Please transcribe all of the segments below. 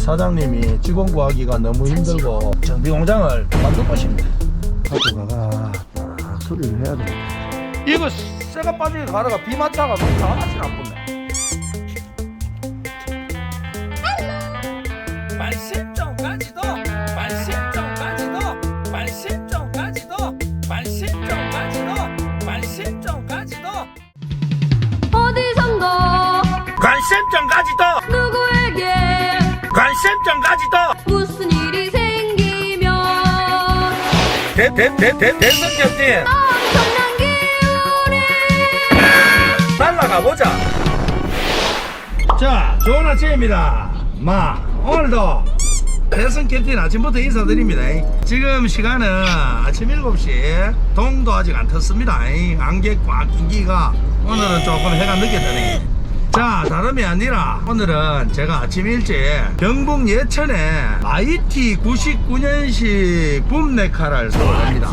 사장님이 직원 구하기가 너무 힘들고 정비 공장을 만들 것입니다. 갖고 가가 아, 수리를 해야 돼. 이거 쇠가 빠지게 가다가 비 맞다가 너무 하나씩 나쁘네. 대대대대 대선 경쟁 엄청난 기운이 날라가 보자. 자, 좋은 아침입니다. 마, 오늘도 대선 캡틴 아침부터 인사드립니다. 지금 시간은 아침 7시, 동도 아직 안 텄습니다. 안개 꽉 낀기가 오늘은 조금 해가 늦게 뜨네. 자, 다름이 아니라 오늘은 제가 아침 일찍 경북 예천에 마이티 99년식 붐네카를 서울합니다.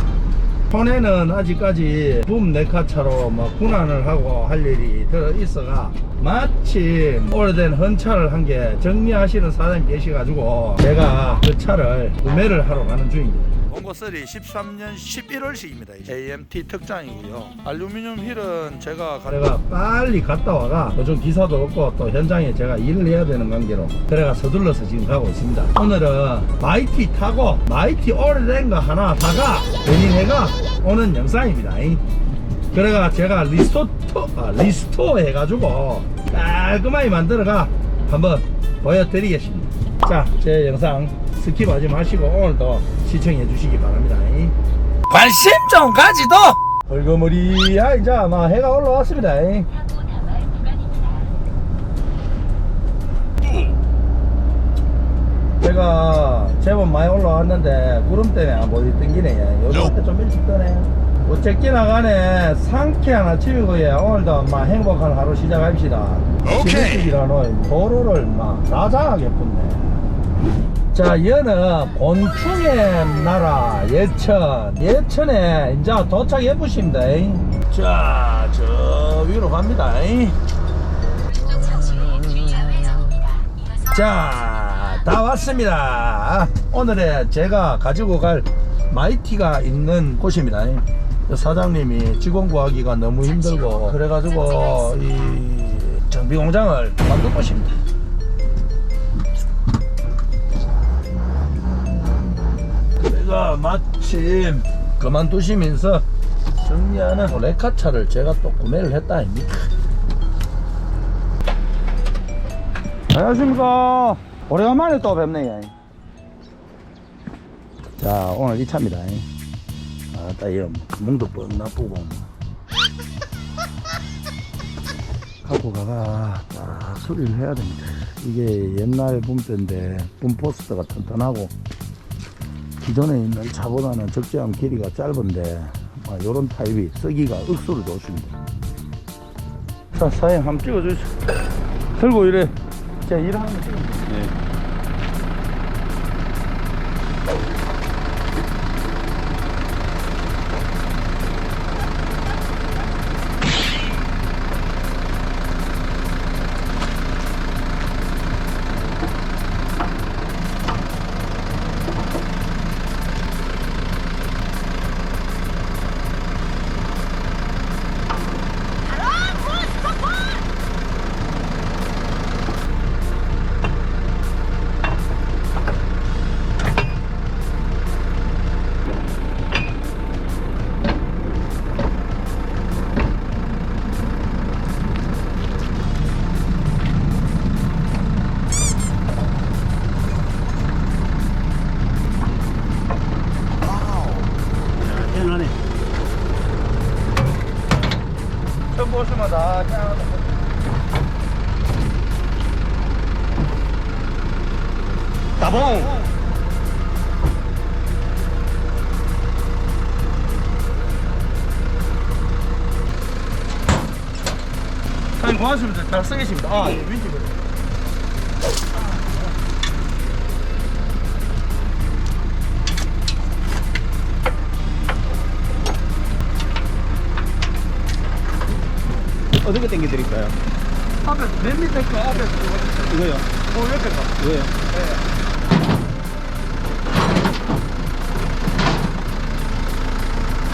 손에는 아직까지 붐 네카차로 뭐 군환을 하고 할 일이 들어 있어가 마침 오래된 헌차를 한개 정리하시는 사장님 계셔가지고 제가 그 차를 구매를 하러 가는 중입니다. 3 13년 11월식입니다. AMT 특장이고요. 알루미늄 휠은 제가 내가 빨리 갔다 와가 요즘 기사도 없고 또 현장에 제가 일을 해야 되는 관계로 그래가 서둘러서 지금 가고 있습니다. 오늘은 마이티 타고 마이티 오래된 거 하나 사가 베닝해가 오는 영상입니다. 그래가 제가 리스토 아, 리스토어 해가지고 깔끔하게 만들어가 한번 보여드리겠습니다. 자, 제 영상 스킵 하지 마시고 오늘도 시청해 주시기 바랍니다. 관심종까지도 벌거머리 야 이제 막 해가 올라왔습니다. 제가 제법 많이 올라왔는데 구름 때문에 안 보이 땡기네. 요즘 좀 일찍 뜨네. 어쨌기나 간에 상쾌한 아침이고요. 오늘도 막 행복한 하루 시작합시다. 오케이. 일찍이라는 도로를 막 나장하게 붙네. 자, 얘는 곤충의 나라 예천. 예천에 이제 도착해 보십니다. 자, 저 위로 갑니다. 자, 다 왔습니다. 오늘의 제가 가지고 갈 마이티가 있는 곳입니다. 사장님이 직원 구하기가 너무 힘들고 그래가지고 이 정비 공장을 만들 것입니다. 제가 마침 그만두시면서 정리하는 레카차를 제가 또 구매를 했다 아닙니까? 안녕하십니까. 오래간만에 또 뵙네요. 자, 오늘 이 차입니다. 아, 딱 이런 몽도 뻔 나쁘고. 갖고 가가 아, 수리를 해야 됩니다. 이게 옛날 붐대인데 붐포스트가 튼튼하고 기존에 있는 차보다는 적재함 길이가 짧은데 아, 요런 타입이 쓰기가 억수로 좋습니다. 자, 사장님 한번 찍어주세요. 들고 이래. 제가 일하는 거. 편하네. 고맙습니다. 잘 쓰겠습니다. 아, 윈지 그래. 어떻게 당겨드릴까요? 앞에 맨 밑에 거 앞에 이거요. 그 옆에서. 왜요?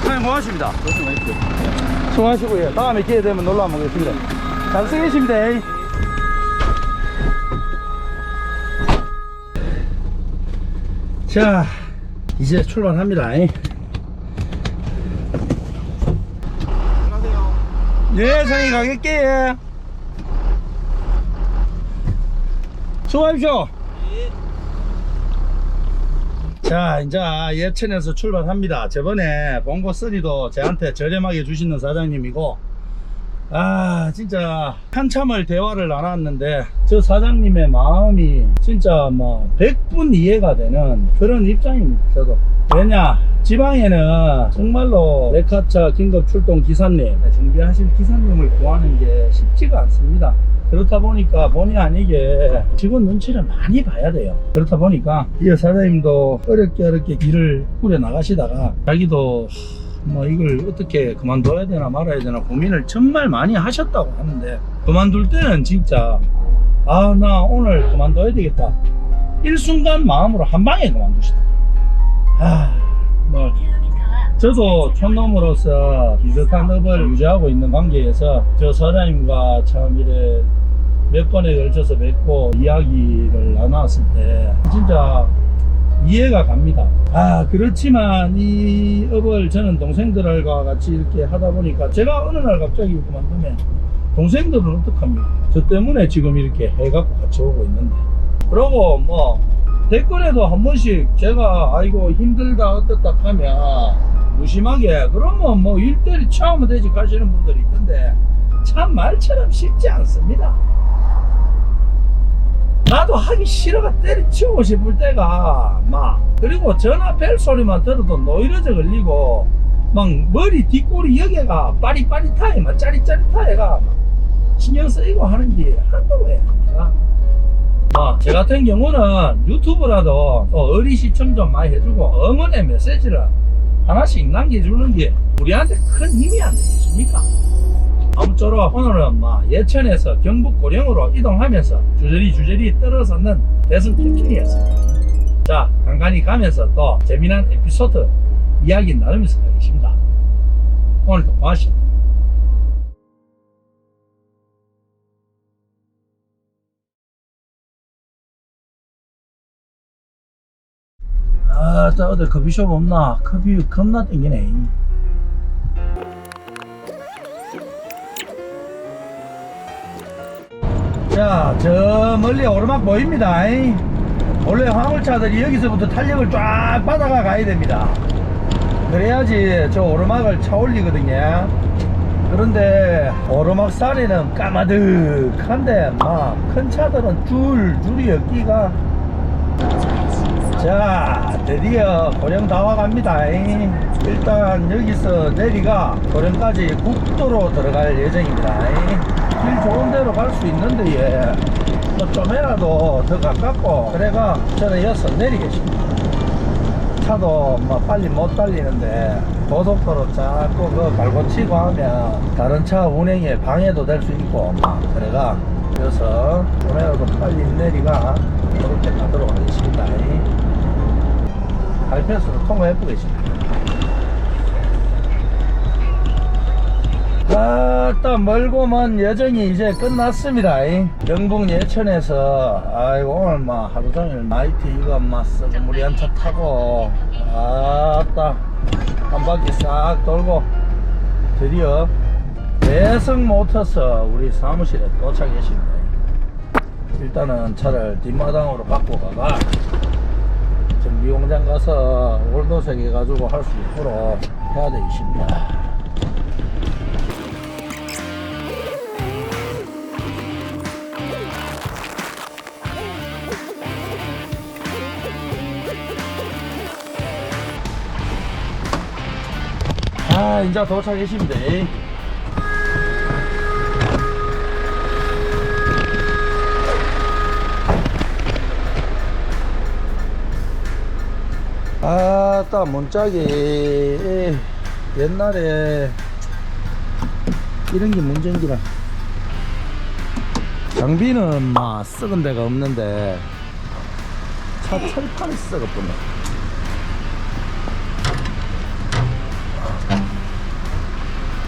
사장님 고맙습니다. 그것도 맛있죠. 수고하시고요. 다음에 기회 되면 놀러 한번 오겠습니다. 잘 쓰겠습니다. 자, 이제 출발합니다. 네, 상이 가겠게. 수고하십시오. 자, 이제 예천에서 출발합니다. 저번에 봉고 쓰리도 저한테 저렴하게 주시는 사장님이고, 아, 진짜 한참을 대화를 나눴는데, 저 사장님의 마음이 진짜 뭐, 100분 이해가 되는 그런 입장입니다, 저도. 왜냐, 지방에는 정말로 레카차 긴급 출동 기사님, 정비하실 기사님을 구하는 게 쉽지가 않습니다. 그렇다 보니까 본의 아니게 직원 눈치를 많이 봐야 돼요. 그렇다 보니까 이 사장님도 어렵게 어렵게 일을 꾸려 나가시다가 자기도 뭐 이걸 어떻게 그만둬야 되나 말아야 되나 고민을 정말 많이 하셨다고 하는데 그만둘 때는 진짜 아 나 오늘 그만둬야 되겠다. 일순간 마음으로 한 방에 그만두시다. 아뭐 저도 촌놈으로서 비슷한 업을 유지하고 있는 관계에서 저 사장님과 참 이래 몇 번에 걸쳐서 뵙고 이야기를 나눴을 때 진짜 이해가 갑니다. 아, 그렇지만 이 업을 저는 동생들과 같이 이렇게 하다 보니까 제가 어느 날 갑자기 그만두면 동생들은 어떡합니까? 저 때문에 지금 이렇게 해갖고 같이 오고 있는데. 그러고 뭐 댓글에도 한 번씩 제가 아이고 힘들다 어떻다 하면 무심하게 그러면 뭐 일대리 처음은 되지 가시는 분들이 있던데 참 말처럼 쉽지 않습니다. 나도 하기 싫어가 때려치우고 싶을 때가 막 그리고 전화 벨 소리만 들어도 노이로제 걸리고 막 머리 뒷골이 여기가 빠릿빠릿하게 막 짜릿짜릿하게가 막 신경 쓰이고 하는 게해 합니다. 아, 제 같은 경우는 유튜브라도 또 어리 시청 좀 많이 해주고 응원의 메시지를 하나씩 남겨주는 게 우리한테 큰 힘이 안 되겠습니까? 아무쪼록 오늘은 막 예천에서 경북 고령으로 이동하면서 주저리 주저리 떨어서는 대선 캠핑이었습니다. 자, 간간히 가면서 또 재미난 에피소드 이야기 나누면서 가겠습니다. 오늘도 고맙습니다. 아, 또 어디 커피숍 없나? 커피 겁나 땡기네. 자, 저 멀리 오르막 보입니다. 잉? 원래 화물차들이 여기서부터 탄력을 쫙 받아가 가야 됩니다. 그래야지 저 오르막을 차 올리거든요. 그런데 오르막 사리는 까마득한데 막 큰 차들은 줄 줄이 엮기가 자 드디어 고령 다 와갑니다 잉. 일단 여기서 내리가 고령까지 국도로 들어갈 예정입니다 잉. 길 좋은 데로 갈 수 있는데 예. 뭐 좀이라도 더 가깝고 그래가 저는 여기서 내리겠습니다. 차도 뭐 빨리 못 달리는데 고속도로 자꾸 그 갈고 치고 하면 다른 차 운행에 방해도 될 수 있고 막 그래가 그래서 좀이라도 빨리 내리가 그렇게 가도록 하겠습니다. 발패스로 통과해 보겠습니다. 아 따 멀고 먼 여정이 이제 끝났습니다. 영북 예천에서 아이고 오늘 막 하루 종일 나이트 이거 막 썩은 물이 한차 타고 아따 한 바퀴 싹 돌고 드디어 대성 모터스 우리 사무실에 도착했습니다. 일단은 차를 뒷마당으로 갖고 가가 정비 공장 가서 올도색 해가지고 할 수 있도록 해야 되겠습니다 이제 도착했습니다. 아따 문짝이. 옛날에 이런 게 문제인기라. 장비는 막 썩은 데가 없는데 차 철판이 썩었군요.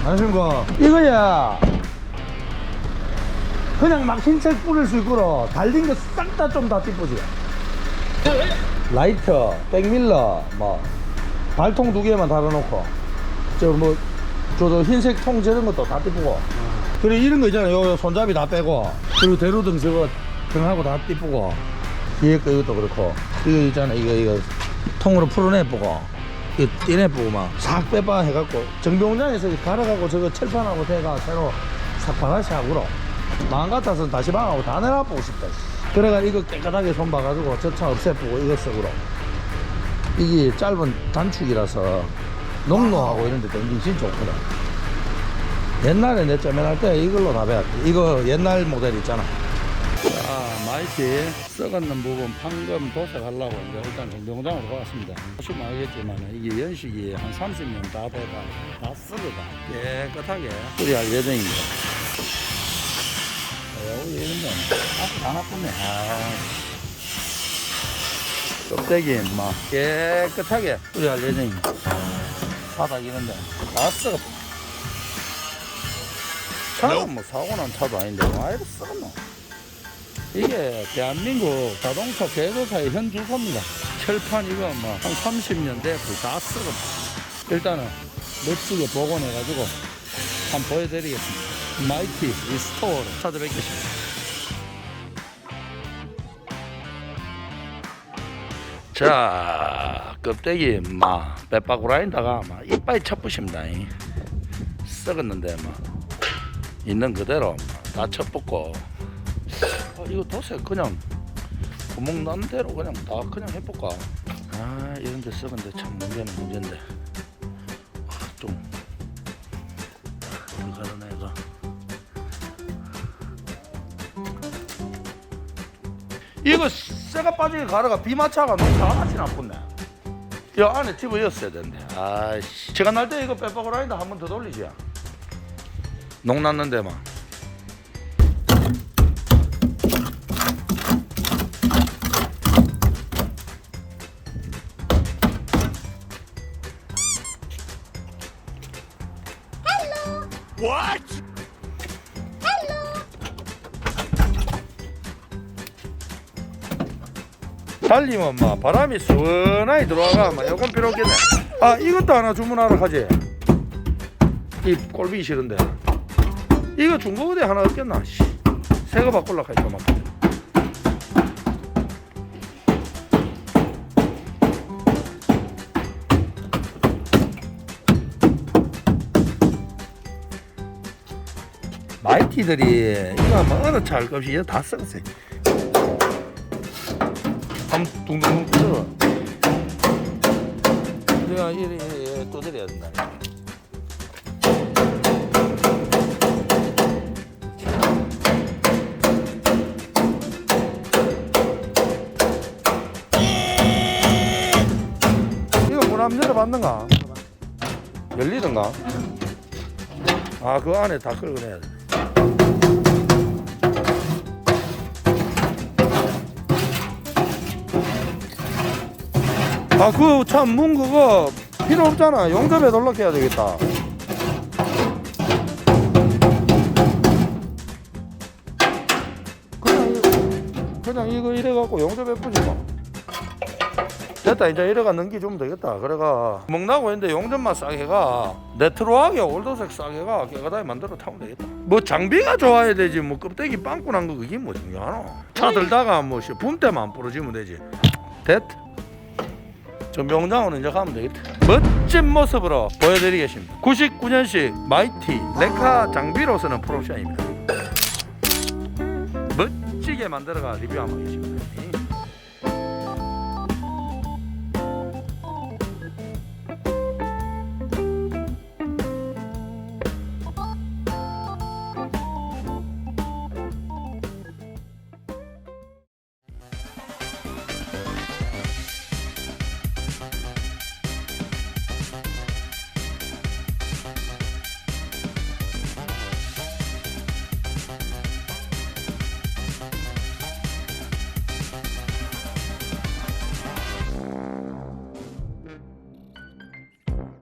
안녕하십니까. 이거야. 그냥 막 흰색 뿌릴 수 있고로 달린 거 싹 다 좀다 띠뿌지. 라이터, 백밀러, 뭐 발통 두 개만 달아놓고 저 뭐 저도 흰색 통 저런 것도 다 띠뿌고 그리고 이런 거 있잖아요 요 손잡이 다 빼고 그리고 대로등 저거 등하고 다 띠뿌고 뒤에 거 이것도 그렇고 이거 있잖아 이거 이거 통으로 풀어내보고 이거 떼내보고 막싹 빼봐 해갖고 정비공장에서 갈아가고 저거 철판하고 대가 새로 싹 바가시 하고로 마음 같아서 다시 방하고 다 내놔보고 싶다 그래가 이거 깨끗하게 손 봐가지고 저 차 없애보고 이거 쓰고로. 이게 짧은 단축이라서 농로하고 이런 데 댕기기 진짜 좋거든 옛날에 내 쩌면할 때 이걸로 다 배웠지 이거 옛날 모델 있잖아 자, 마이티 썩었는 부분 판금 도색하려고 이제 일단 정비공장으로 왔습니다. 보시면 알겠지만 이게 연식이 한 30년 다 돼가 다 썩어가 깨끗하게 뿌리할 예정입니다. 어, 여기 이런 거, 아, 다 나쁘네. 아. 껍데기 막 깨끗하게 뿌리할 예정입니다. 바닥 이런 데 다 썩어. 차가 뭐 사고 난 차도 아닌데 와 이렇게 썩었노? 이게 대한민국 자동차 제조사의 현주소입니다. 철판 이거 뭐 한 30년 돼 거의 다 썩어. 일단은 멋지게 복원해가지고 한번 보여드리겠습니다. 마이티 리스토어로 찾아뵙겠습니다. 자, 껍데기 막 빼빠구라인다가 막 이빨이 쳐부십니다. 이. 썩었는데 막 있는 그대로 다 쳐붓고 아, 이거 도색 그냥 구멍 난 대로 그냥 다 그냥 해볼까? 아 이런 데 썩은데 참 문제는 문제인데. 아, 좀 불가능해 이거. 이거 쇠가 빠지게 가루가 비마차가 너무 다같이 나쁘네. 이 안에 집어였어야 되는데. 아이씨. 제가 날 때 이거 빼박으라인다 한번 더 돌리지. 농 났는데 막 달리면 막 바람이 시원하게 들어와가 막 에어컨 필요 없겠네. 아 이것도 하나 주문하러 가지. 이 꼴보기 싫은데. 이거 중고 어디 하나 없겠나? 씨. 새거 바꿀라 하니까 막 마이티들이 이거 뭐 어느 차할 것 없이 다 썩었어요 한 둥둥 뜯어. 내가 이래 이래 또 드려야 된다. 이거 문 한번 열어봤는가? 열리던가? 아, 그 안에 다 끌어내야 돼. 아, 그 참 문 그거 필요 없잖아. 용접에 놀러해야 되겠다. 그냥 이- 그냥 이거 이래 갖고 용접해 보지 뭐. 됐다. 이제 이래가 넘기주면 되겠다. 그래가 먹나고 했는데 용접만 싸게가 네트로하게 올도색 싸게가 깨끗하게 만들어 타면 되겠다. 뭐 장비가 좋아야 되지. 뭐 껍데기 빵꾸 난 거 그게 뭐 중요하노? 차 들다가 뭐 씨, 붐때만 부러지면 되지. 됐 다 전병장으로 이제 가면 되겠다. 멋진 모습으로 보여드리겠습니다. 99년식 마이티 레카 장비로서는 프로옵션입니다. 멋지게 만들어가 리뷰 한번 하겠습니다.